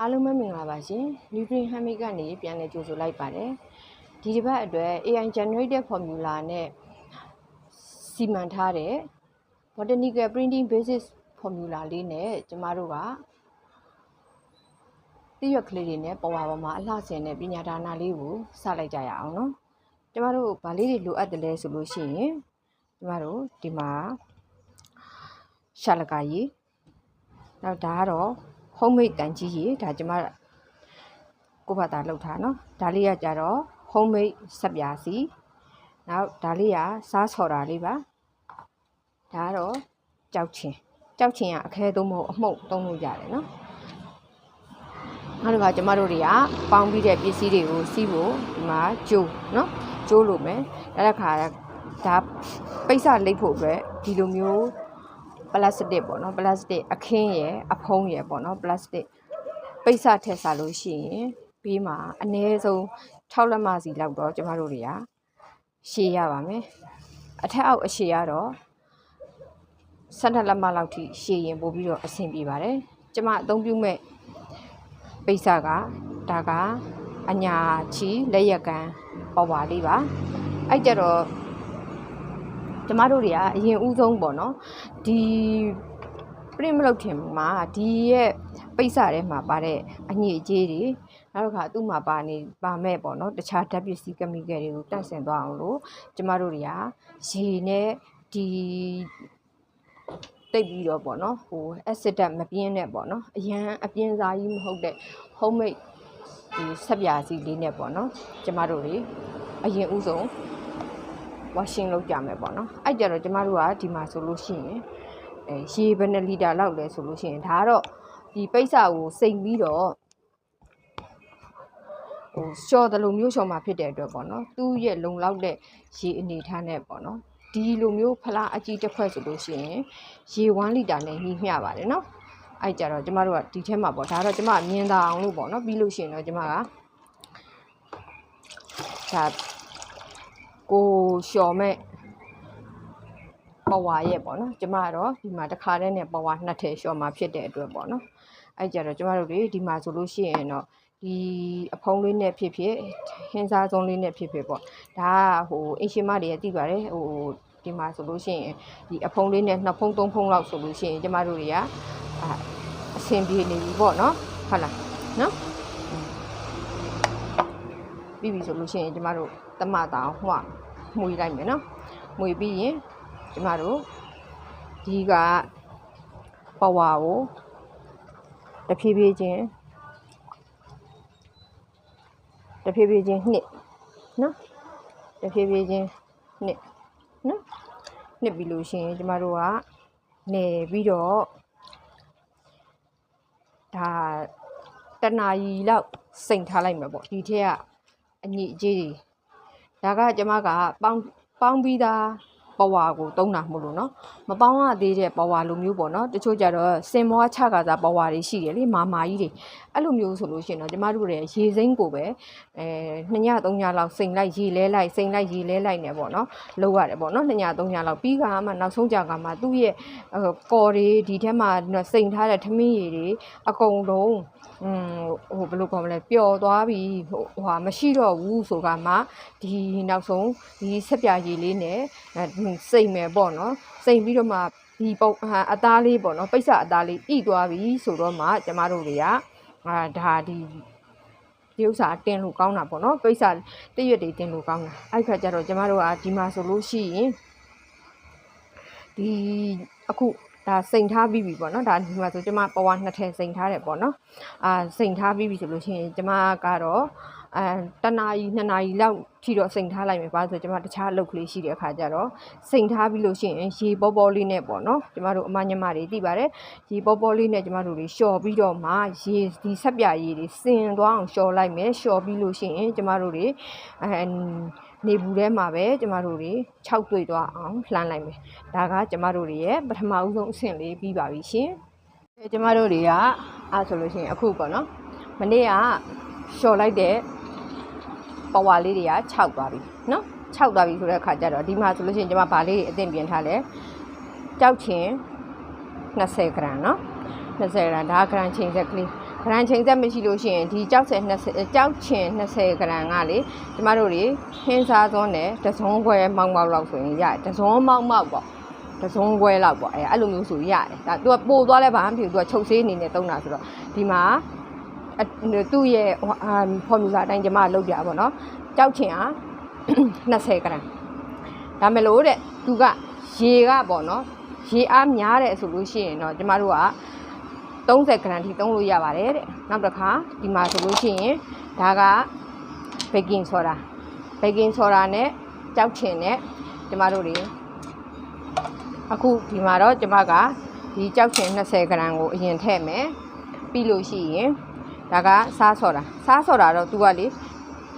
အားလုံးပဲမင်္ဂလာပါရှင် Nutrient Hamid ကနေပြန်လည်ကြိုဆိုလိုက်ပါတယ်ဒီတစ်ပတ်အတွက် AI generated formula နဲ့စီမံထားတဲ့ botanical printing basis formula လေးနဲ့ကျမတို့ကတိရွက်ကလေးတွေနဲ့ပေါ်ပါပေါ်မှာအလှဆင်တဲ့ပညာဒါနလေးကိုစလိုက်ကြရအောင်နော်ကျမတို့ဗာလေးတွေလိုအပ်တယ်လဲဆိုလို့ရှိရင်ကျမတို့ဒီမှာရှာလကာကြီးနောက်ဒါကတော့ home made တန်ကြီးရေဒါကျမကိုဘာသာလောက်ထားနော်ဒါလေးကကြတော့ home made ဆက်ပြာစီနောက်ဒါလေးကစားဆော်တာလေးပါဒါကတော့ကြောက်ချင်းကြောက်ချင်းကအခဲသုံးမဟုတ်အမှုတ်သုံးလို့ရတယ်နော်အဲ့ဒါကကျမတို့တွေကပေါင်းပြီးတဲ့ပစ္စည်းတွေကိုစီးဖို့ဒီမှာကြိုးနော်ကြိုးလို့မယ်အဲ့ဒါခါဒါပိတ်စလိတ်ဖို့အတွက်ဒီလိုမျိုး ပလတ်စတစ်ပေါ့နော်ပလတ်စတစ်အခင်းရယ်အဖုံးရယ်ပေါ့နော်ပလတ်စတစ်ပိတ်စထည့်စားလို့ရှိရင်ဘေးမှာအနည်းဆုံး6လက်မစီလောက်တော့ကျမတို့တွေကရှည်ရပါမယ်အထက်အောက်အရှည်ကတော့12လက်မလောက်ထိရှည်ရင်ပို့ပြီးတော့အဆင်ပြေပါတယ်ကျမအသုံးပြုမဲ့ပိတ်စကဒါကအညာချီလက်ရက်ကန်ပေါ်ပါလေးပါအဲ့ကြတော့ ကျမတို့တွေကအရင်ဦးဆုံးပေါ့နော်ဒီ print မလုပ်ခင်မှာဒီရဲ့ပိတ်စထဲမှာပါတဲ့အညစ်အကြေးတွေနောက်တစ်ခါသူ့မှာပါနေပါမဲ့ပေါ့နော်တခြားဓာတ်ပစ္စည်းကမိကယ်တွေကိုတန့်စင်သွားအောင်လို့ကျမတို့တွေကရေနဲ့ဒီတိတ်ပြီးတော့ပေါ့နော်ဟို acid ဓာတ်မပြင်းနဲ့ပေါ့နော်အရန်အပြင်းစားကြီးမဟုတ်တဲ့ homemade ဒီဆက်ပြာစီလေးနဲ့ပေါ့နော်ကျမတို့တွေအရင်ဥဆုံး washing လုပ်ကြမယ်ပေါ့နော်အဲ့ကြတော့ကျမတို့ကဒီမှာဆိုလို့ရှိရင်အဲရေဘယ်နှလီတာလောက်လဲဆိုလို့ရှိရင်ဒါကတော့ဒီပိတ်စာကိုစိမ်ပြီးတော့ဟိုရှော့တယ်လို့မျိုးရှော့မှာဖြစ်တဲ့အတွက်ပေါ့နော်သူ့ရဲ့လုံလောက်တဲ့ရေအနေထားနဲ့ပေါ့နော်ဒီလိုမျိုးဖလားအကြီးတစ်ခွက်ဆိုလို့ရှိရင်ရေ1လီတာနဲ့ညီမျှပါတယ်နော်အဲ့ကြတော့ကျမတို့ကဒီထဲမှာပေါ့ဒါတော့ကျမမြင်သာအောင်လို့ပေါ့နော်ပြီးလို့ရှိရင်တော့ကျမကဒါ ကိုလျှော်မဲ့ပဝါရဲ့ပေါ့နော်ကျမကတော့ဒီမှာတစ်ခါတည်းနဲ့ပဝါနှစ်ထည်လျှော်မှာဖြစ်တဲ့အတွက်ပေါ့နော်အဲ့ကြတော့ကျမတို့တွေဒီမှာဆိုလို့ရှိရင်တော့ဒီအဖုံးလေးနဲ့ဖြစ်ဖြစ်ဟင်းစားစုံလေးနဲ့ဖြစ်ဖြစ်ပေါ့ဒါကဟိုအင်ရှင်မတွေရသိပါတယ်ဟိုဒီမှာဆိုလို့ရှိရင်ဒီအဖုံးလေးနဲ့နှစ်ဖုံးသုံးဖုံးလောက်ဆိုလို့ရှိရင်ကျမတို့တွေကအာအဆင်ပြေနေပြီပေါ့နော်ဟုတ်လားနော် ပြီးပြီဆိုလို့ရှိရင်ကျမတို့တမတာအောင်မှမှုရလိုက်မယ်နော်မှုပြီးရင်ကျမတို့ဒီကပဝါကိုတဖြည်းဖြည်းချင်းတဖြည်းဖြည်းချင်းနှစ်နော်တဖြည်းဖြည်းချင်းနှစ်နော်နှစ်ပြီးလို့ရှိရင်ကျမတို့ကနေပြီးတော့ဒါတနာရီလောက်စိန်ထားလိုက်မှာပေါ့ဒီထက်က အညစ်အကြေးတွေဒါကကျမကပေါင်းပေါင်းပြီးသား ပဝါကိုတုံးတာမဟုတ်လို့เนาะမပေါင်းရသေးတဲ့ပဝါလိုမျိုးပေါ့เนาะတချို့ကြတော့စင်မောချကစားပဝါတွေရှိတယ်လေမာမာကြီးတွေအဲ့လိုမျိုးဆိုလို့ရှိရင်တော့ကျမတို့ရဲ့ရေစိမ့်ကိုပဲအဲ2ည3ညလောက်စိန်လိုက်ရေလဲလိုက်စိန်လိုက်ရေလဲလိုက်နေပေါ့เนาะလောက်ရတယ်ပေါ့เนาะ2ည3ညလောက်ပြီးကမှနောက်ဆုံးကြကမှသူ့ရဲ့ကော်တွေဒီထဲမှာစိန်ထားတဲ့ထမင်းရည်တွေအကုန်လုံးอืมဟိုဘယ်လိုခေါ်မလဲပျော်သွားပြီဟိုဟာမရှိတော့ဘူးဆိုကမှဒီနောက်ဆုံးဒီဆက်ပြာရည်လေးနဲ့ စိတ်မယ်ပေါ့နော်စိတ်ပြီးတော့မှဒီပုံဟာအသားလေးပေါ့နော်ပိတ်စအသားလေးဣသွားပြီဆိုတော့မှကျမတို့တွေကအာဒါဒီဒီဥစ္စာတင်လို့ကောင်းတာပေါ့နော်ပိတ်စတရွက်တွေတင်လို့ကောင်းတာအဲ့ခါကျတော့ကျမတို့ကဒီမှာဆိုလို့ရှိရင်ဒီအခုဒါစိန်ထားပြီးပြီပေါ့နော်ဒါဒီမှာဆိုကျမပဝါနှစ်ထည်စိန်ထားတယ်ပေါ့နော်အာစိန်ထားပြီးပြီဆိုလို့ရှိရင်ကျမကတော့ အဲတနာရီနှစ်နာရီလောက်ထိတော့စိန်ထားလိုက်မယ်ဘာလို့ဆိုကျမတခြားအလုပ်ကလေးရှိတဲ့အခါကျတော့စိန်ထားပြီးလို့ရှိရင်ရေပေါ်ပေါ်လေးနဲ့ပေါ့နော်ကျမတို့အမညမတွေသိပါတယ်ရေပေါ်ပေါ်လေးနဲ့ကျမတို့တွေလျှော်ပြီးတော့မှရေဒီဆက်ပြရေတွေစင်သွားအောင်လျှော်လိုက်မယ်လျှော်ပြီးလို့ရှိရင်ကျမတို့တွေအဲနေဘူးထဲမှာပဲကျမတို့တွေ6တွေ့သွားအောင်လှမ်းလိုက်မယ်ဒါကကျမတို့တွေရဲ့ပထမဦးဆုံးအဆင့်လေးပြီးပါပြီရှင်အဲကျမတို့တွေကအားဆိုလို့ရှိရင်အခုပေါ့နော်မနေ့ကလျှော်လိုက်တဲ့ ပဝါလေးတွေက6သွားပြီနော်6သွားပြီဆိုတဲ့အခါကျတော့ဒီမှာဆိုလို့ရှိရင်ကျမဗာလေးတွေအသင့်ပြင်ထားလဲကြောက်ချင်း20ဂရမ်နော်20ဂရမ်ဒါဂရမ်ချိန်ဆက်ကလေးဂရန်ချိန်ဆက်မရှိလို့ရှိရင်ဒီကြောက်စဲ20ကြောက်ချင်20ဂရန်ကလေကျမတို့တွေဟင်းစားစွန်းနဲ့တစုံခွဲမောက်မောက်လောက်ဆိုရင်ရတယ်တစုံမောက်မောက်ပေါ့တစုံခွဲလောက်ပေါ့အဲအဲ့လိုမျိုးဆိုရတယ်ဒါသူကပို့သွားလဲဘာမှမဖြစ်ဘူးသူကချုပ်ဆေးအနေနဲ့တုံးတာဆိုတော့ဒီမှာအ သူ့ရဲ့ဖော်မြူလာအတိုင်းကျွန်မလုပ်ပြပါတော့ကြောက်ချင်အား20 gram ဒါမလို့တဲ့သူကရေကပေါ့နော်ရေအားများတယ်ဆိုလို့ရှိရင်တော့ကျွန်မတို့က30 gram ထိသုံးလို့ရပါတယ်တဲ့နောက်တစ်ခါဒီမှာဆိုလို့ရှိရင်ဒါက baking soda baking soda နဲ့ကြောက်ချင်နဲ့ကျွန်မတို့တွေအခုဒီမှာတော့ကျွန်မကဒီကြောက်ချင်20 gram ကိုအရင်ထည့်မယ်ပြီးလို့ရှိရင် ဒါကစားဆော်တာစားဆော်တာတော့သူကလေ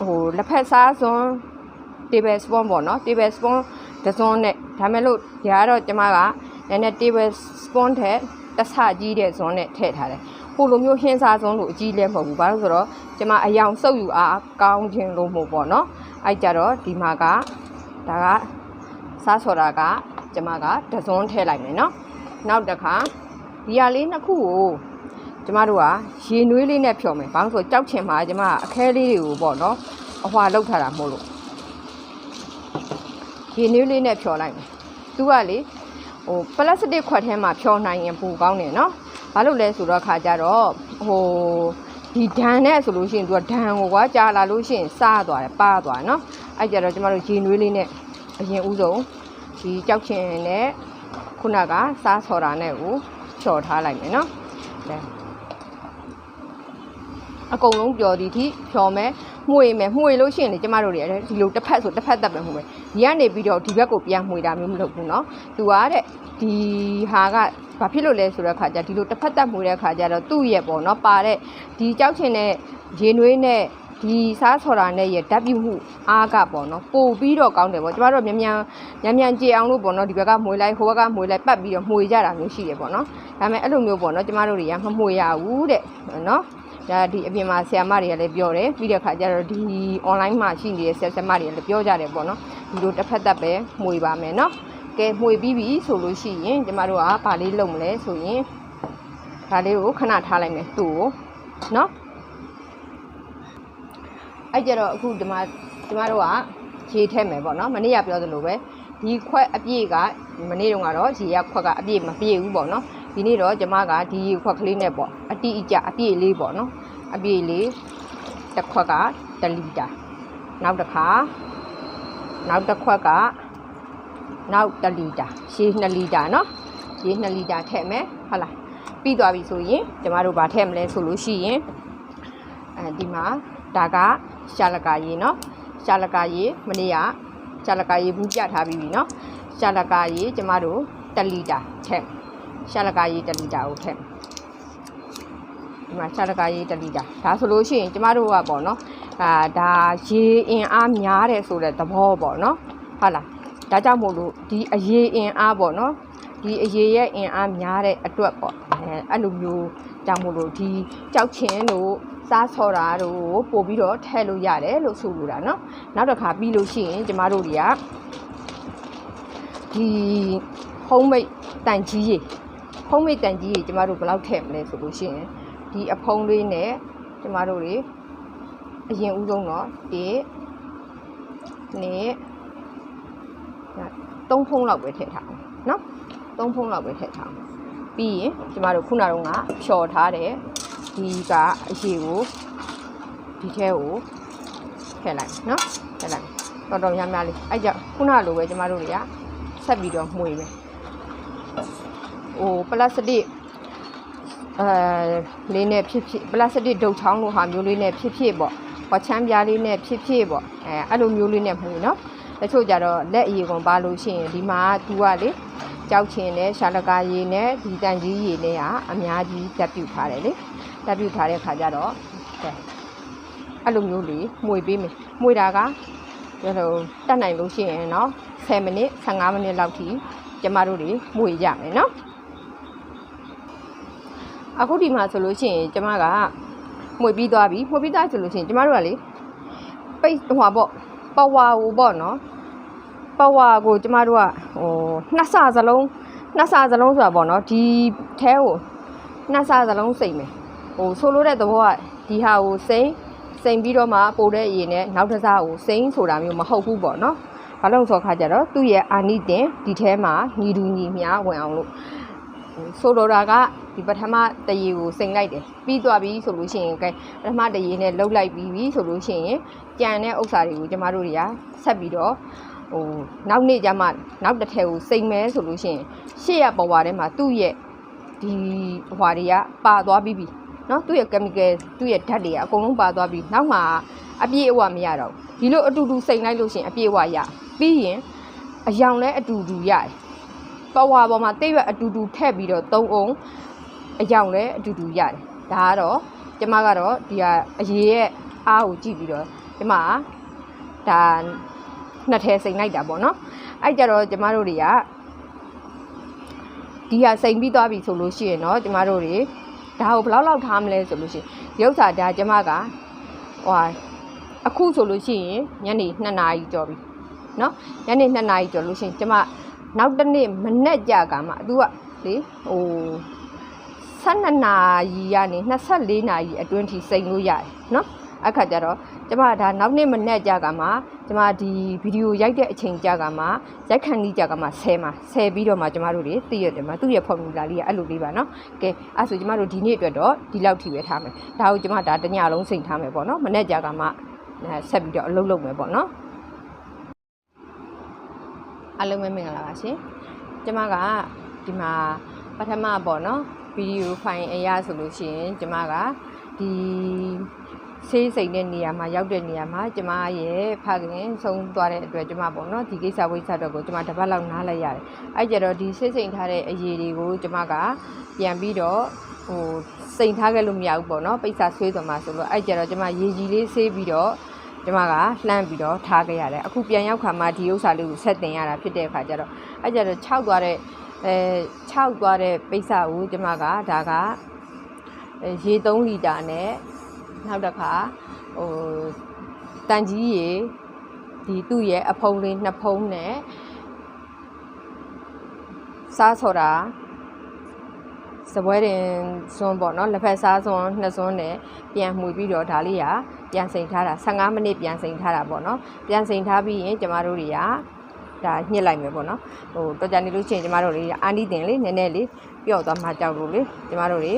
ဟိုလက်ဖက်စားစွန်း table spoon ပေါ့နော် table spoon တစ်စွန်းနဲ့ဒါမဲ့လို့ဒီကတော့ကျမကနည်းနည်း table spoon ထက်တစ်ဆကြီးတဲ့ဇွန်းနဲ့ထည့်ထားတယ်ဟိုလိုမျိုးဟင်းစားစွန်းလို့အကြီးလည်းမဟုတ်ဘူးဘာလို့ဆိုတော့ကျမအယောင်စုပ်ယူအားကောင်းခြင်းလို့မဟုတ်ပေါ့နော်အဲ့ကြတော့ဒီမှာကဒါကစားဆော်တာကကျမကတစ်စွန်းထည့်လိုက်မယ်နော်နောက်တစ်ခါဒီဟာလေးနှစ်ခုကို ကျမတို့ကရေနွေးလေးနဲ့ဖြော်မယ်ဘာလို့ဆိုကြောက်ချင်မှာကျမအခဲလေးတွေကိုပေါ့နော်အဟွာလောက်ထားတာမဟုတ်လို့ရေနွေးလေးနဲ့ဖြော်လိုက်မယ်သူကလေဟိုပလတ်စတစ်ခွက်ထဲမှာဖြော်နိုင်ရင်ပူကောင်းတယ်နော်ဘာလို့လဲဆိုတော့ခါကြတော့ဟိုဒီဒဏ်နဲ့ဆိုလို့ရှိရင်သူကဒဏ်ကိုကွာကြာလာလို့ရှိရင်စားသွားတယ်ပါသွားတယ်နော်အဲ့ကြတော့ကျမတို့ရေနွေးလေးနဲ့အရင်ဦးဆုံးဒီကြောက်ချင်နဲ့ခုနကစားဆော်တာနဲ့ကိုဖြော်ထားလိုက်မယ်နော်လဲ အကုန်လုံးပျော်ဒီထိဖြော်မယ်မှုေမယ်မှုေလို့ရှိရင်လေကျမတို့တွေအဲ့ဒီလိုတစ်ဖက်ဆိုတစ်ဖက်တက်ပဲမှုေမယ်ဒီကနေပြီးတော့ဒီဘက်ကိုပြန်မှုေတာမျိုးမလုပ်ဘူးเนาะသူကတဲ့ဒီဟာကဘာဖြစ်လို့လဲဆိုတော့ခါကျဒီလိုတစ်ဖက်တက်မှုတဲ့ခါကျတော့သူ့ရဲ့ပေါ့เนาะပါတဲ့ဒီကြောက်ချင်တဲ့ရေနွေးနဲ့ဒီစားဆော်တာနဲ့ရဓာတ်ပြုမှုအားကပေါ့နော်ပို့ပြီးတော့ကောင်းတယ်ပေါ့ကျမတို့မြန်မြန်မြန်မြန်ကြည်အောင်လို့ပေါ့နော်ဒီဘက်ကမွေလိုက်ဟိုဘက်ကမွေလိုက်ပတ်ပြီးတော့မွေကြတာမျိုးရှိတယ်ပေါ့နော်ဒါပေမဲ့အဲ့လိုမျိုးပေါ့နော်ကျမတို့တွေကမမွေရဘူးတဲ့နော် ဒါဒီအပြင်မှာဆရာမတွေကလည်းပြောတယ်ပြီးတဲ့ခါကျတော့ဒီ online မှာရှိနေတဲ့ဆရာဆရာမတွေကလည်းပြောကြတယ်ပေါ့နော်ဒီလိုတစ်ဖက်သက်ပဲမွေပါမယ်နော်ကဲမွေပြီးပြီဆိုလို့ရှိရင်ကျမတို့ကဗာလေးလုပ်မလဲဆိုရင်ဒါလေးကိုခဏထားလိုက်မယ်သူ့ကိုနော်အဲ့ကြတော့အခုဒီမှာကျမတို့ကရေထည့်မယ်ပေါ့နော်မနေ့ကပြောသလိုပဲဒီခွက်အပြည့်ကမနေ့တုန်းကတော့ရေရခွက်ကအပြည့်မပြည့်ဘူးပေါ့နော် ဒီနေ့တော့ကျမကဒီရေခွက်ကလေးနဲ့ပေါ့အတိအကျအပြည့်လေးပေါ့နော်အပြည့်လေးတစ်ခွက်က1လီတာနောက်တစ်ခါနောက်တစ်ခွက်ကနောက်1လီတာရေ2လီတာနော်ရေ2လီတာထည့်မယ်ဟုတ်လားပြီးသွားပြီဆိုရင်ကျမတို့ဗာထည့်မလဲဆိုလို့ရှိရင်အဲဒီမှာဒါကရှာလကာရေเนาะရှာလကာရေမနေ့ကရှာလကာရေဘူးပြထားပြီးပြီเนาะရှာလကာရေကျမတို့1လီတာထည့် ရှာလကာရေ1လီတာကိုထည့်ဒီမှာရှာလကာရေ1လီတာဒါဆိုလို့ရှိရင်ကျမတို့ကပေါ့เนาะအာဒါရေအင်အားများတယ်ဆိုတဲ့သဘောပေါ့เนาะဟုတ်လားဒါကြောင့်မို့လို့ဒီအရေအင်အားပေါ့เนาะဒီအရေရဲ့အင်အားများတဲ့အတွက်ပေါ့အဲအဲ့လိုမျိုးကြောင့်မို့လို့ဒီကြောက်ချင်းတို့စားဆော်တာတို့ပို့ပြီးတော့ထည့်လို့ရတယ်လို့ဆိုလိုတာเนาะနောက်တစ်ခါပြီးလို့ရှိရင်ကျမတို့တွေကဒီဟုံးမိတ်တန်ကြီးရေ ဟုံးမိတ်တန်ကြီးရေကျမတို့ဘယ်လောက်ထည့်မလဲဆိုလို့ရှိရင်ဒီအဖုံးလေးနဲ့ကျမတို့တွေအရင်ဦးဆုံးတော့ဒီနေ့သုံးဖုံးလောက်ပဲထည့်ထားအောင်เนาะသုံးဖုံးလောက်ပဲထည့်ထားအောင်ပြီးရင်ကျမတို့ခုနကတော့ကဖြော်ထားတဲ့ဒီကအရေးကိုဒီထဲကိုထည့်လိုက်နော်ထည့်လိုက်တော်တော်များများလေးအဲ့ကြောင့်ခုနလိုပဲကျမတို့တွေကဆက်ပြီးတော့မှုေမယ် ဟိုပလတ်စတစ်အဲလေးနဲ့ဖြစ်ဖြစ်ပလတ်စတစ်ဒုတ်ချောင်းလိုဟာမျိုးလေးနဲ့ဖြစ်ဖြစ်ပေါ့ဟောချမ်းပြားလေးနဲ့ဖြစ်ဖြစ်ပေါ့အဲအဲ့လိုမျိုးလေးနဲ့မှုေနော်တချို့ကြတော့လက်အည်ကုန်ပါလို့ရှိရင်ဒီမှာသူကလေကြောက်ချင်နဲ့ရှာလကာရည်နဲ့ဒီတန်ကြီးရည်နဲ့ကအများကြီးတက်ပြုတ်ထားတယ်လေတက်ပြုတ်ထားတဲ့ခါကျတော့ကဲအဲ့လိုမျိုးလေးမှုေပေးမယ်မှုေတာကကျတော့တက်နိုင်လို့ရှိရင်เนาะ10မိနစ်15မိနစ်လောက်ထိကျမတို့တွေမှုေကြမယ်เนาะ အခုဒီမှာဆိုလို့ရှိရင်ကျမကမှုေပြီးသွားပြီမှုေပြီးသွားဆိုလို့ရှိရင်ကျမတို့ကလေပိတ်ဟိုပါပေါ့ပဝါကိုပေါ့နော်ပဝါကိုကျမတို့ကဟိုနှစ်ဆစလုံးနှစ်ဆစလုံးဆိုတာပေါ့နော်ဒီထဲကိုနှစ်ဆစလုံးစိတ်မယ်ဟိုဆိုလိုတဲ့သဘောကဒီဟာကိုစိမ့်စိမ့်ပြီးတော့မှပို့တဲ့အရင်နဲ့နောက်တစ်စားကိုစိမ့်ဆိုတာမျိုးမဟုတ်ဘူးပေါ့နော်ဘာလို့လဲဆိုတော့ခါကြတော့သူ့ရဲ့အာနိတင်ဒီထဲမှာညီတူညီမျှဝင်အောင်လို့ဟို ဆိုလိုတာကဒီပထမတရေကိုစိမ့်လိုက်တယ်ပြီးသွားပြီဆိုလို့ရှိရင်ကဲပထမတရေနဲ့လှုပ်လိုက်ပြီးပြီဆိုလို့ရှိရင်ကြံတဲ့ဥစ္စာတွေကိုကျမတို့တွေကဆက်ပြီးတော့ဟိုနောက်နေ့ကျမှနောက်တစ်ထည်ကိုစိမ့်မဲဆိုလို့ရှိရင်ရှေ့ရပေါ်ဝါထဲမှာသူ့ရဲ့ဒီဟွာတွေကပါသွားပြီးပြီနော်သူ့ရဲ့ chemical သူ့ရဲ့ဓာတ်တွေကအကုန်လုံးပါသွားပြီးနောက်မှအပြည့်အဝမရတော့ဘူးဒီလိုအတူတူစိမ့်လိုက်လို့ရှိရင်အပြည့်အဝရပြီးရင်အယောင်လည်းအတူတူရတယ် ပဝါပေါ်မှာတိတ်ရွက်အတူတူထည့်ပြီးတော့သုံးအောင်အယောင်လည်းအတူတူရတယ်ဒါကတော့ကျမကတော့ဒီကအရေးရဲ့အားကိုကြည့်ပြီးတော့ကျမကဒါနှစ်ထဲစိမ့်လိုက်တာပေါ့နော်အဲ့ကြတော့ကျမတို့တွေကဒီဟာစိမ့်ပြီးသွားပြီဆိုလို့ရှိရင်တော့ကျမတို့တွေဒါကိုဘယ်လောက်လောက်ထားမလဲဆိုလို့ရှိရင်ရုပ်စာဒါကျမကဟိုဟာအခုဆိုလို့ရှိရင်ညနေ2နာရီကျော်ပြီเนาะညနေ2နာရီကျော်လို့ရှိရင်ကျမ နောက်တစ်နေ့မနေ့ကြကမှ तू ကလေဟို12နာရီကနေ24နာရီအတွင်းထိစိန်လို့ရတယ်နော်အခါကျတော့ကျမဒါနောက်နေ့မနေ့ကြကမှကျမဒီဗီဒီယိုရိုက်တဲ့အချိန်ကြကမှရိုက်ခန်းကြီးကြကမှဆဲမှာဆဲပြီးတော့မှကျမတို့တွေသိရတယ်မှာသူ့ရဲ့ formula လေးကအဲ့လိုလေးပါနော်ကဲအဲ့ဆိုကျမတို့ဒီနေ့အတွက်တော့ဒီလောက်ထိပဲထားမယ်ဒါကိုကျမဒါတညလုံးစိန်ထားမယ်ပေါ့နော်မနေ့ကြကမှဆက်ပြီးတော့အလုပ်လုပ်မယ်ပေါ့နော် အားလုံးပဲမင်္ဂလာပါရှင်ကျမကဒီမှာပထမပေါ့နော်ဗီဒီယိုဖိုင်အရာဆိုလို့ရှိရင်ကျမကဒီဆေးစိမ်တဲ့နေရာမှာရောက်တဲ့နေရာမှာကျမရဲ့ဖခင်ဆုံးသွားတဲ့အတွက်ကျမပေါ့နော်ဒီကိစ္စဝိစ္စတော့ကိုကျမတပတ်လောက်နားလိုက်ရတယ်အဲ့ကြတော့ဒီဆေးစိမ်ထားတဲ့အရေးတွေကိုကျမကပြန်ပြီးတော့ဟိုစိမ်ထားခဲ့လို့မရဘူးပေါ့နော်ပိတ်စာဆွေးသွားမှာဆိုလို့အဲ့ကြတော့ကျမရေကြီးလေးဆေးပြီးတော့ ကျမကလှမ်းပြီးတော့ထားခဲ့ရတယ်အခုပြန်ရောက်ခါမှဒီဥစ္စာလေးကိုဆက်တင်ရတာဖြစ်တဲ့အခါကျတော့အဲ့ကြတော့6သွားတဲ့အဲ6သွားတဲ့ပိတ်စာကိုကျမကဒါကရေ3လီတာနဲ့နောက်တစ်ခါဟိုတန်ကြီးရေဒီသူ့ရဲ့အဖုံးလေးနှစ်ဖုံးနဲ့စားဆော်တာ စပွဲတင်စွန်းပေါ့နော်လက်ဖက်စားစွန်းနှစ်စွန်းနဲ့ပြန်မှုပြီးတော့ဒါလေးကပြန်စိန်ထားတာ15မိနစ်ပြန်စိန်ထားတာပေါ့နော်ပြန်စိန်ထားပြီးရင်ကျမတို့တွေကဒါညှစ်လိုက်မယ်ပေါ့နော်ဟိုတော်ကြနေလို့ရှိရင်ကျမတို့တွေအာနီတင်လေးနည်းနည်းလေးပျော့သွားမှကြောက်လို့လေကျမတို့တွေ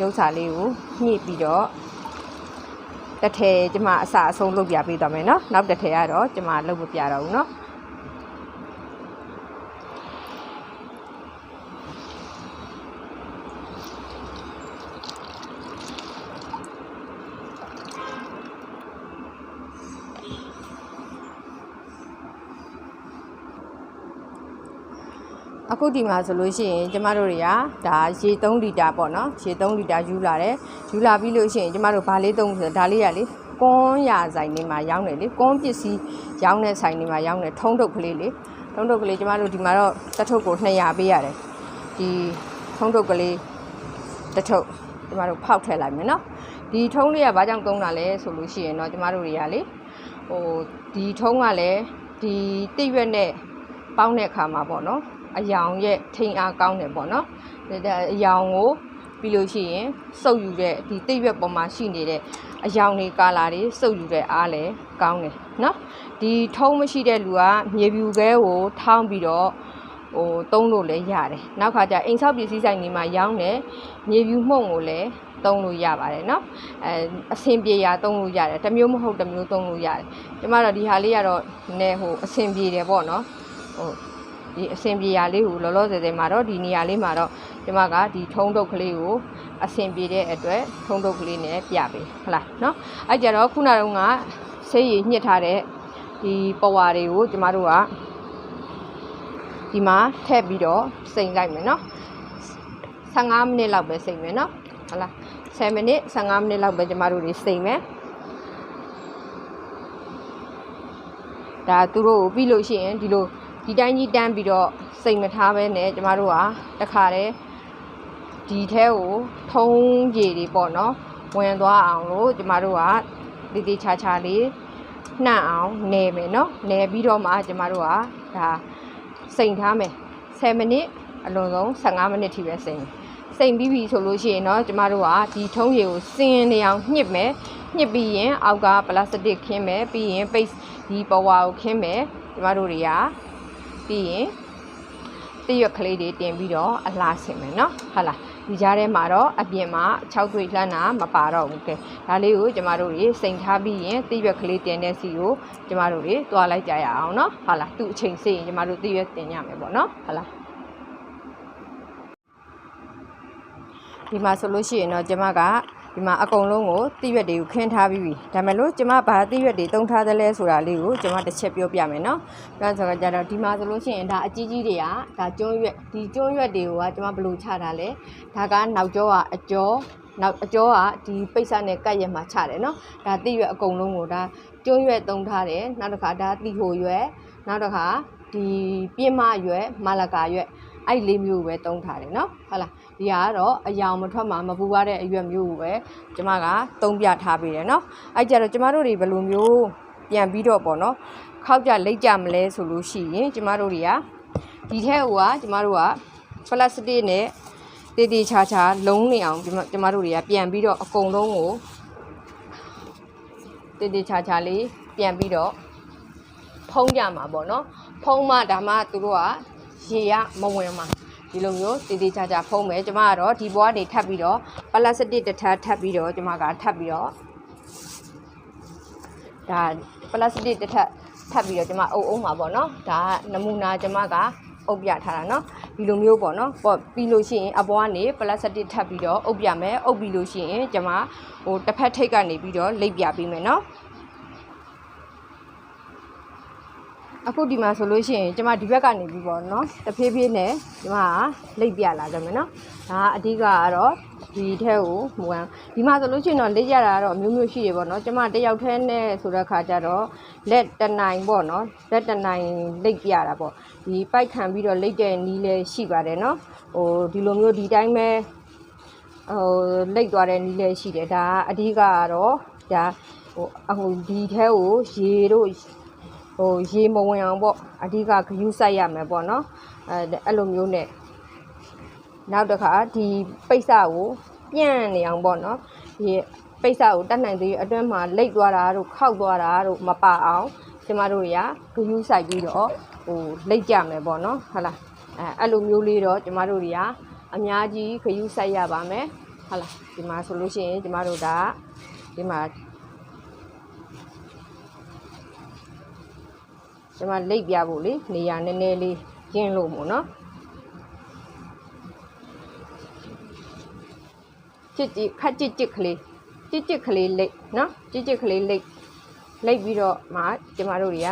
ရုပ်စာလေးကိုညှစ်ပြီးတော့တစ်ထည်ကျမအစအဆုံးလုပ်ပြပေးသွားမယ်နော်နောက်တစ်ထည်ကတော့ကျမလုပ်မပြတော့ဘူးနော် အခုဒီမှာဆိုလို့ရှိရင်ကျမတို့တွေကဒါရေ3လီတာပေါ့နော်ရေ3လီတာယူလာတယ်ယူလာပြီးလို့ရှိရင်ကျမတို့ဘာလေးသုံးဆိုဒါလေးရလေကွန်းရဆိုင်နေမှာရောင်းတယ်လေကွန်းပစ္စည်းရောင်းတဲ့ဆိုင်နေမှာရောင်းတယ်ထုံးတုပ်ကလေးလေထုံးတုပ်ကလေးကျမတို့ဒီမှာတော့တစ်ထုပ်ကို200ပေးရတယ်ဒီထုံးတုပ်ကလေးတစ်ထုပ်ကျမတို့ဖောက်ထည့်လိုက်မယ်နော်ဒီထုံးလေးကဘာကြောင့်သုံးတာလဲဆိုလို့ရှိရင်တော့ကျမတို့တွေကလေဟိုဒီထုံးကလည်းဒီတိရွက်နဲ့ပေါင်းတဲ့အခါမှာပေါ့နော် အယောင်ရဲ့ထိန်အားကောင်းတယ်ပေါ့နော်ဒါအယောင်ကိုပြီးလို့ရှိရင်စုပ်ယူတဲ့ဒီတိတ်ရွက်ပေါ်မှာရှိနေတဲ့အယောင်တွေကာလာတွေစုပ်ယူတဲ့အားလည်းကောင်းတယ်နော်ဒီထုံးမရှိတဲ့လူကမြေပြူခဲကိုထောင်းပြီးတော့ဟိုတုံးလို့လည်းရတယ်နောက်ခါကျအိမ်ဆောက်ပစ္စည်းဆိုင်တွေမှာရောင်းတယ်မြေပြူမှုန့်ကိုလည်းသုံးလို့ရပါတယ်เนาะအဲအဆင်ပြေရာသုံးလို့ရတယ်တစ်မျိုးမဟုတ်တစ်မျိုးသုံးလို့ရတယ်ကျမတို့ဒီဟာလေးကတော့နည်းဟိုအဆင်ပြေတယ်ပေါ့เนาะဟို ဒီအဆင်ပြေရာလေးကိုလောလောဆယ်ဆယ်မှာတော့ဒီနေရာလေးမှာတော့ကျမကဒီထုံးတုပ်ကလေးကိုအဆင်ပြေတဲ့အတွက်ထုံးတုပ်ကလေးနဲ့ပြပေးဟုတ်လားเนาะအဲကြတော့ခုနတုန်းကဆေးရည်ညှစ်ထားတဲ့ဒီပဝါတွေကိုကျမတို့ကဒီမှာထည့်ပြီးတော့စိန်လိုက်မယ်เนาะ15မိနစ်လောက်ပဲစိန်မယ်เนาะဟုတ်လား10မိနစ်15မိနစ်လောက်ပဲကျမတို့တွေစိန်မယ်ဒါသူတို့ကိုပြီးလို့ရှိရင်ဒီလို ဒီတိုင်းကြီးတန်းပြီးတော့စိတ်မထားပဲနဲ့ကျမတို့ကတခါတည်းဒီထဲကိုထုံးကြည်တွေပေါ့နော်ဝင်သွားအောင်လို့ကျမတို့ကတေးသေးချာချာလေးနှံ့အောင်နေမယ်နော်နေပြီးတော့မှကျမတို့ကဒါစိန်ထားမယ်10မိနစ်အလွန်ဆုံး15မိနစ်ထိပဲစိန်စိမ်ပြီးပြီဆိုလို့ရှိရင်တော့ကျမတို့ကဒီထုံးရည်ကိုစင်နေအောင်ညှစ်မယ်ညှစ်ပြီးရင်အောက်ကပလတ်စတစ်ခင်းမယ်ပြီးရင်ပိတ်ဒီပဝါကိုခင်းမယ်ကျမတို့တွေက ပြီးရင်တရွက်ကလေးတွေတင်ပြီးတော့အလှဆင်မယ်နော်ဟုတ်လားဒီကြားထဲမှာတော့အပြင်မှာ6တွေ့လှမ်းတာမပါတော့ဘူးကဲဒါလေးကိုကျမတို့တွေစိန်ထားပြီးရင်တိရွက်ကလေးတင်တဲ့စီကိုကျမတို့တွေတွားလိုက်ကြရအောင်နော်ဟုတ်လားသူ့အချိန်စေးရင်ကျမတို့တိရွက်တင်ရမယ်ပေါ့နော်ဟုတ်လားဒီမှာဆိုလို့ရှိရင်တော့ကျမက ဒီမှာအကုန်လုံးကိုတိရွက်တွေကိုခင်းထားပြီးပြီဒါမဲ့လို့ကျမဘာတိရွက်တွေတုံးထားသလဲဆိုတာလေးကိုကျမတစ်ချက်ပြောပြမယ်နော်အဲဆိုတော့ကြတော့ဒီမှာဆိုလို့ရှိရင်ဒါအကြီးကြီးတွေကဒါကျွန်းရွက်ဒီကျွန်းရွက်တွေကကျမဘယ်လိုချတာလဲဒါကနောက်ကျောကအကျော်နောက်အကျော်ကဒီပိတ်စနဲ့ကတ်ရက်မှာချတယ်နော်ဒါတိရွက်အကုန်လုံးကိုဒါကျွန်းရွက်တုံးထားတယ်နောက်တစ်ခါဒါတိဟိုရွက်နောက်တစ်ခါဒီပြင်းမရွက်မာလကာရွက် အဲ့လေးမျိုးပဲတုံးထားတယ်နော်ဟုတ်လားဒီဟာကတော့အယောင်မထွက်မှာမပူရတဲ့အရွက်မျိုးကိုပဲကျမကသုံးပြထားပေးတယ်နော်အဲ့ကြတော့ကျမတို့တွေဘယ်လိုမျိုးပြန်ပြီးတော့ပေါ့နော်ခောက်ကြလိတ်ကြမလဲဆိုလို့ရှိရင်ကျမတို့တွေကဒီထက်ကကျမတို့ကပလတ်စတစ်နဲ့တေးသေးချာချာလုံးနေအောင်ကျမကျမတို့တွေကပြန်ပြီးတော့အကုန်လုံးကိုတေးသေးချာချာလေးပြန်ပြီးတော့ဖုံးကြမှာပေါ့နော်ဖုံးမှဒါမှသူတို့က ရေကမဝင်ပါဒီလိုမျိုးတည်တည်ချာချာဖုံးမယ်ကျမကတော့ဒီဘွားနေထပ်ပြီးတော့ပလတ်စတစ်တစ်ထပ်ထပ်ပြီးတော့ကျမကထပ်ပြီးတော့ဒါပလတ်စတစ်တစ်ထပ်ထပ်ပြီးတော့ကျမအုပ်အုပ်မှာပေါ့နော်ဒါနမူနာကျမကအုပ်ပြထားတာနော်ဒီလိုမျိုးပေါ့နော်ပေါ့ပြီးလို့ရှိရင်အပေါ်ကနေပလတ်စတစ်ထပ်ပြီးတော့အုပ်ပြမယ်အုပ်ပြီးလို့ရှိရင်ကျမဟိုတစ်ဖက်ထိပ်ကနေပြီးတော့လိပ်ပြပေးမယ်နော် အခုဒီမှာဆိုလို့ရှိရင်ကျမဒီဘက်ကနေပြီးပေါ့နော်တဖြည်းဖြည်းနဲ့ကျမကလိပ်ပြလာကြမယ်နော်ဒါအဓိကကတော့ဒီထဲကိုမဝင်ဒီမှာဆိုလို့ရှိရင်တော့လိပ်ရတာကတော့အမျိုးမျိုးရှိရပေါ့နော်ကျမတယောက်တည်းနဲ့ဆိုတဲ့ခါကျတော့လက်တနိုင်ပေါ့နော်လက်တနိုင်လိပ်ပြတာပေါ့ဒီပိုက်ခံပြီးတော့လိပ်တဲ့နီးလည်းရှိပါတယ်နော်ဟိုဒီလိုမျိုးဒီတိုင်းပဲဟိုလိပ်သွားတဲ့နီးလည်းရှိတယ်ဒါအဓိကကတော့ဒါဟိုအခုဒီထဲကိုရေတို့ ဟိုရေမဝင်အောင်ပေါ့အဓိကဂယူးဆိုင်ရမယ်ပေါ့နော်အဲအဲ့လိုမျိုးနဲ့နောက်တစ်ခါဒီပိတ်စကိုပြန့်နေအောင်ပေါ့နော်ဒီပိတ်စကိုတတ်နိုင်သေးအတွင်းမှာလိတ်သွားတာတို့ခောက်သွားတာတို့မပအောင်ကျမတို့တွေကဂယူးဆိုင်ပြီးတော့ဟိုလိတ်ကြမယ်ပေါ့နော်ဟုတ်လားအဲအဲ့လိုမျိုးလေးတော့ကျမတို့တွေကအများကြီးဂယူးဆိုင်ရပါမယ်ဟုတ်လားဒီမှာဆိုလို့ရှိရင်ကျမတို့ဒါဒီမှာ ကျမလိတ်ပြဖို့လေနေရာနည်းနည်းလေးရင်းလို့မို့နော်ချစ်ကြည့်ခက်ကြည့်ကြည့်ကလေးကြည့်ကြည့်ကလေးလိတ်နော်ကြည့်ကြည့်ကလေးလိတ်လိတ်ပြီးတော့မှကျမတို့တွေက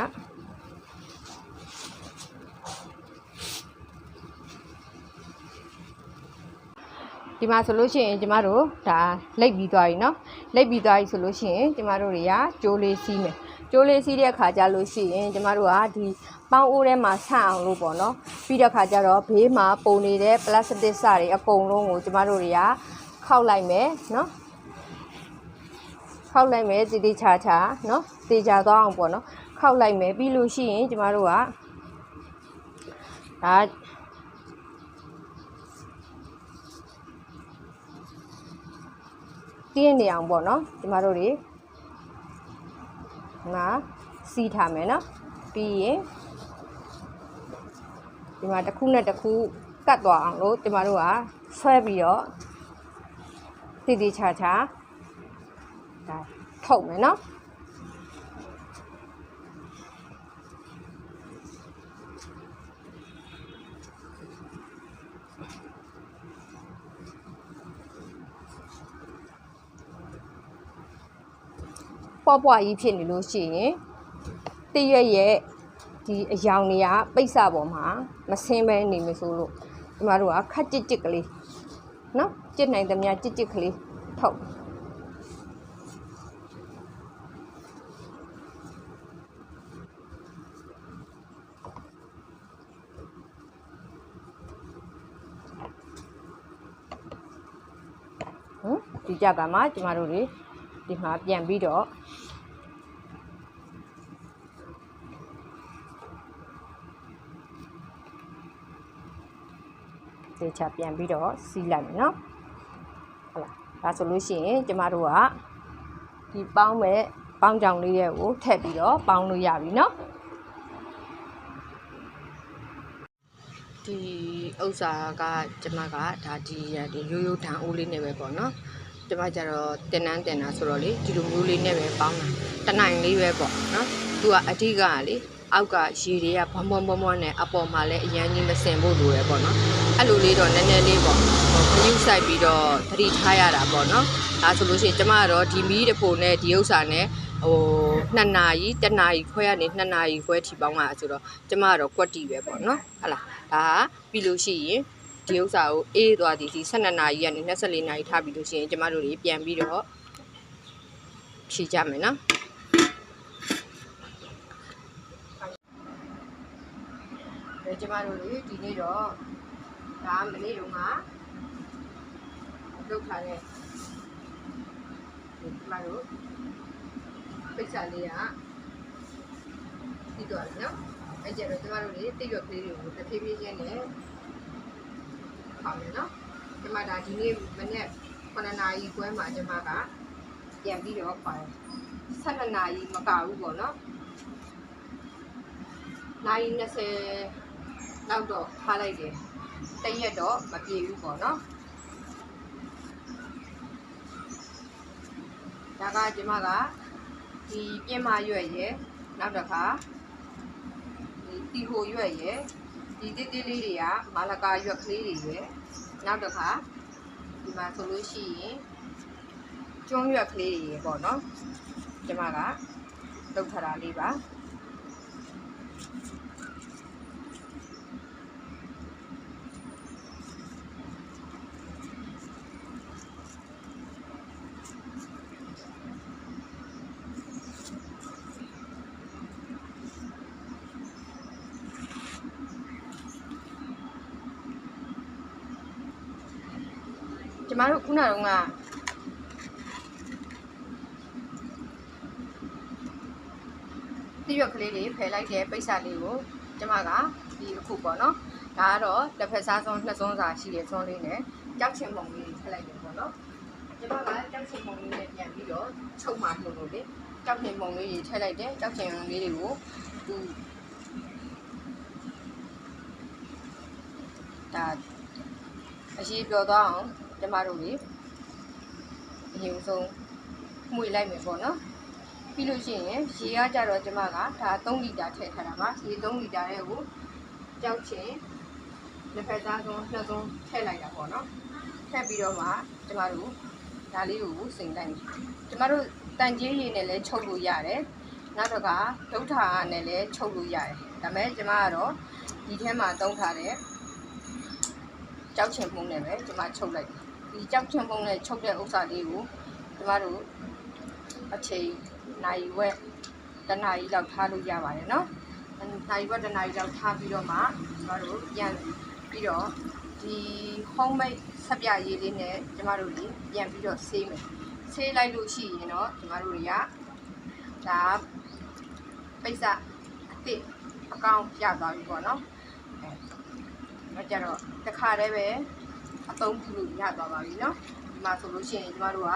ဒီမှာဆိုလို့ရှိရင်ကျမတို့ဒါလိတ်ပြီးသွားပြီเนาะလိတ်ပြီးသွားပြီဆိုလို့ရှိရင်ကျမတို့တွေကကြိုးလေးစီးမယ် ကြိုးလေးစီးတဲ့အခါကျလို့ရှိရင်ကျမတို့ကဒီပေါင်းအိုးထဲမှာဆန့်အောင်လို့ပေါ့နော်ပြီးတဲ့အခါကျတော့ဘေးမှာပုံနေတဲ့ပလတ်စတစ်စတွေအကုန်လုံးကိုကျမတို့တွေကခောက်လိုက်မယ်နော်ခောက်လိုက်မယ်တည်တည်ချာချာနော်တည်ချာသွားအောင်ပေါ့နော်ခောက်လိုက်မယ်ပြီးလို့ရှိရင်ကျမတို့ကဒါတင်းနေအောင်ပေါ့နော်ကျမတို့တွေ ငါစီးထားမယ်နော်ပြီးရင်ဒီမှာတစ်ခုနဲ့တစ်ခုကတ်သွားအောင်လို့ကျမတို့ကဆွဲပြီးတော့တည်တည်ချာချာဒါထုတ်မယ်နော် ပွားပွားကြီးဖြစ်နေလို့ရှိရင်တည့်ရက်ရဲ့ဒီအယောင်တွေကပိတ်စပေါ်မှာမဆင်းပဲနေမယ်ဆိုလို့ကျမတို့ကခက်ကြစ်ကြစ်ကလေးနော်ကြစ်နိုင်သမျှကြစ်ကြစ်ကလေးထုတ်ဟမ်ဒီကြကမှာကျမတို့တွေ ဒီမှာပြန်ပြီးတော့ဒီတေချာပြန်ပြီးတော့စီးလိုက်မယ်နော်ဟုတ်လားဒါဆိုလို့ရှိရင်ကျမတို့ကဒီပေါင်းမဲ့ပေါင်းကြောင်လေးတွေကိုထည့်ပြီးတော့ပေါင်းလို့ရပြီနော်ဒီဥစ္စာကကျမကဒါဒီဒီရိုးရိုးတန်အိုးလေးနဲ့ပဲပေါ့နော် ကျမကျတော့တင်နန်းတင်တာဆိုတော့လေဒီလိုမျိုးလေးနဲ့ပဲပေါင်းတာတနိုင်လေးပဲပေါ့နော်သူကအဓိကကလေအောက်ကရေတွေကဘွန်းဘွန်းဘွန်းဘွန်းနဲ့အပေါ်မှာလည်းအရန်ကြီးမစင်ဖို့လိုရပေါ့နော်အဲ့လိုလေးတော့နည်းနည်းလေးပေါ့ဟိုခရုစိုက်ပြီးတော့သတိထားရတာပေါ့နော်ဒါဆိုလို့ရှိရင်ကျမကတော့ဒီမီးတဖို့နဲ့ဒီဥစ္စာနဲ့ဟို2နာရီ1နာရီခွဲကနေ2နာရီခွဲထိပေါင်းတာဆိုတော့ကျမကတော့ကွက်တီပဲပေါ့နော်ဟတ်လားဒါကပြီးလို့ရှိရင် ဒီဥစ္စာကိုအေးသွားသည်ဒီ12နာရီကနေ24နာရီထားပြီးလို့ရှိရင်ကျမတို့တွေပြန်ပြီးတော့ဖြည့်ကြမယ်နော်အဲကျမတို့တွေဒီနေ့တော့ဒါမနေ့တုန်းကလုပ်ထားတဲ့ဒီကျမတို့ပိတ်စာလေးကပြီးတော့နော်အဲ့ကျတော့ကျမတို့တွေတိတ်ရွက်ကလေးတွေကိုတစ်ဖြည်းဖြည်းချင်းနဲ့ ပါမယ်နော်ကျမဒါဒီနေ့မနေ့9နာရီခွဲမှာကျမကပြန်ပြီးတော့ပါတယ်12နာရီမကဘူးပေါ့နော်နိုင်20လောက်တော့ထားလိုက်တယ်တရက်တော့မပြေဘူးပေါ့နော်ဒါကကျမကဒီပြင်မာရွက်ရဲ့နောက်တစ်ခါဒီတီဟိုရွက်ရဲ့ ဒီတိတိလေးတွေကမာလကာရွက်ကလေးတွေရဲ့နောက်တစ်ခါဒီမှာဆိုလို့ရှိရင်ကျွန်းရွက်ကလေးတွေရေပေါ့နော်ကျမကလုတ်ထတာလေးပါ ကျမတို့ခုနကတော့ကတိရွက်ကလေးတွေဖယ်လိုက်တဲ့ပိတ်စာလေးကိုကျမကဒီအခုပေါ့နော်ဒါကတော့တစ်ဖက်စားဆုံးနှစ်ဆုံးစာရှိတဲ့ဆုံးလေးနဲ့ကြောက်ချင်ပုံလေးထည့်လိုက်တယ်ပေါ့နော်ကျမကကြောက်ချင်ပုံလေးနဲ့ပြန်ပြီးတော့ချုပ်မှလို့လို့လေကြောက်ချင်ပုံလေးတွေထည့်လိုက်တယ်ကြောက်ချင်လေးတွေကိုသူဒါအရှိပြောသွားအောင် ကျမတို့တွေအရင်ဆုံးမှုလိုက်မယ်ပေါ့နော်ပြီးလို့ရှိရင်ရေကကြတော့ကျမကဒါ3လီတာထည့်ထားတာပါရေ3လီတာရဲ့ကိုကြောက်ချင်တစ်ဖက်သားဆုံးနှစ်ဆုံးထည့်လိုက်တာပေါ့နော်ထည့်ပြီးတော့မှကျမတို့ဒါလေးကိုစိန်လိုက်မယ်ကျမတို့တန်ကြီးရည်နဲ့လည်းချုပ်လို့ရတယ်နောက်တော့ကဒုဋ္ဌာနဲ့လည်းချုပ်လို့ရတယ်ဒါပေမဲ့ကျမကတော့ဒီထဲမှာတုံးထားတဲ့ကြောက်ချင်ပုံနဲ့ပဲကျမချုပ်လိုက်တယ် ဒီကြောက်ချင်ပုံနဲ့ချုပ်တဲ့ဥစ္စာလေးကိုကျမတို့အချိန်နိုင်ဝက်တနာရီလောက်ထားလို့ရပါတယ်နော်နိုင်ဝက်တနာရီလောက်ထားပြီးတော့မှကျမတို့ပြန်ပြီးတော့ဒီ homemade ဆက်ပြရေးလေးနဲ့ကျမတို့ကြီးပြန်ပြီးတော့ဆေးမယ်ဆေးလိုက်လို့ရှိရင်တော့ကျမတို့တွေကဒါပိတ်စအစ်စ်အကောင်ပြသွားပြီပေါ့နော်အဲတော့ကြတော့တစ်ခါတည်းပဲ အသုံးပြုလို့ရသွားပါပြီเนาะဒီမှာဆိုလို့ရှိရင်ကျမတို့က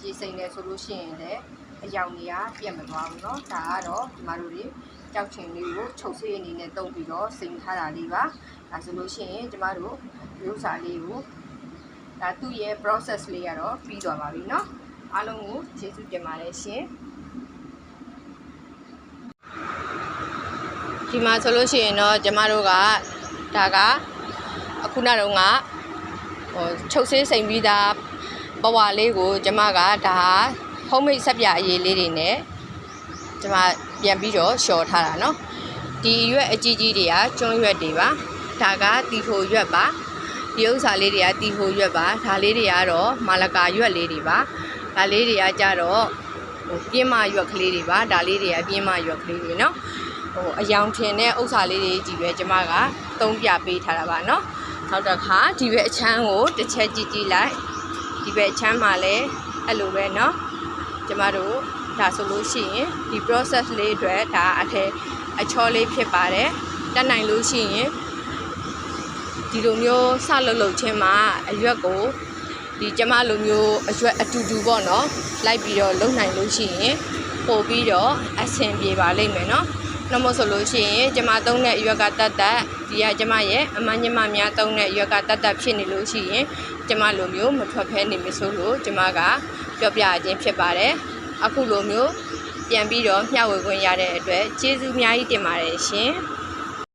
ရေစိမ်နေဆိုလို့ရှိရင်လည်းအယောင်တွေကပြတ်မသွားဘူးเนาะဒါကတော့ကျမတို့တွေကြောက်ချင်လေးကိုချုပ်ဆေးအနေနဲ့တုံးပြီးတော့စိမ်ထားတာလေးပါဒါဆိုလို့ရှိရင်ကျမတို့ရိုးစာလေးကိုဒါသူ့ရဲ့ process လေးကတော့ပြီးသွားပါပြီเนาะအားလုံးကိုကျေးဇူးတင်ပါတယ်ရှင်ဒီမှာဆိုလို့ရှိရင်တော့ကျမတို့ကဒါကအခုနတော့က ဟိုချုပ်ဆေးစိမ်ပြီးသားပဝါလေးကိုကျမကဒါဟုံးမိတ်ဆက်ပြအရေးလေးတွေနဲ့ကျမပြန်ပြီးတော့လျှော်ထားတာเนาะဒီရွက်အကြီးကြီးတွေကကျွန်းရွက်တွေပါဒါကတီဖိုရွက်ပါဒီဥစ္စာလေးတွေကတီဖိုရွက်ပါဒါလေးတွေကတော့မာလကာရွက်လေးတွေပါဒါလေးတွေကကြတော့ဟိုပြင်းမရွက်ကလေးတွေပါဒါလေးတွေကပြင်းမရွက်ကလေးတွေเนาะဟိုအယောင်ထင်တဲ့ဥစ္စာလေးတွေကြီးပဲကျမကသုံးပြပေးထားတာပါเนาะ နောက်တစ်ခါဒီဘက်အချမ်းကိုတစ်ချက်ကြည့်ကြည့်လိုက်ဒီဘက်အချမ်းမှာလည်းအဲ့လိုပဲเนาะကျမတို့ဒါဆိုလို့ရှိရင်ဒီ process လေးအတွက်ဒါအထက်အချောလေးဖြစ်ပါတယ်တက်နိုင်လို့ရှိရင် ဒီလိုမျိုးစလုပ်လုပ်ချင်းမှာအရွက်ကိုဒီကျမလိုမျိုးအရွက်အတူတူပေါ့နော်လိုက်ပြီးတော့လုံနိုင်လို့ရှိရင်ပို့ပြီးတော့အဆင်ပြေပါလိမ့်မယ်နော် နောက်မို့ဆိုလို့ရှိရင်ကျမသုံးတဲ့အရွက်ကတတ်တတ်ဒီကကျမရဲ့အမညမများသုံးတဲ့အရွက်ကတတ်တတ်ဖြစ်နေလို့ရှိရင်ကျမလိုမျိုးမထွက်ဖဲနေမဆိုလို့ကျမကပြောပြခြင်းဖြစ်ပါတယ်အခုလိုမျိုးပြန်ပြီးတော့မျှဝေခွင့်ရတဲ့အတွက်ကျေးဇူးအများကြီးတင်ပါတယ်ရှင်။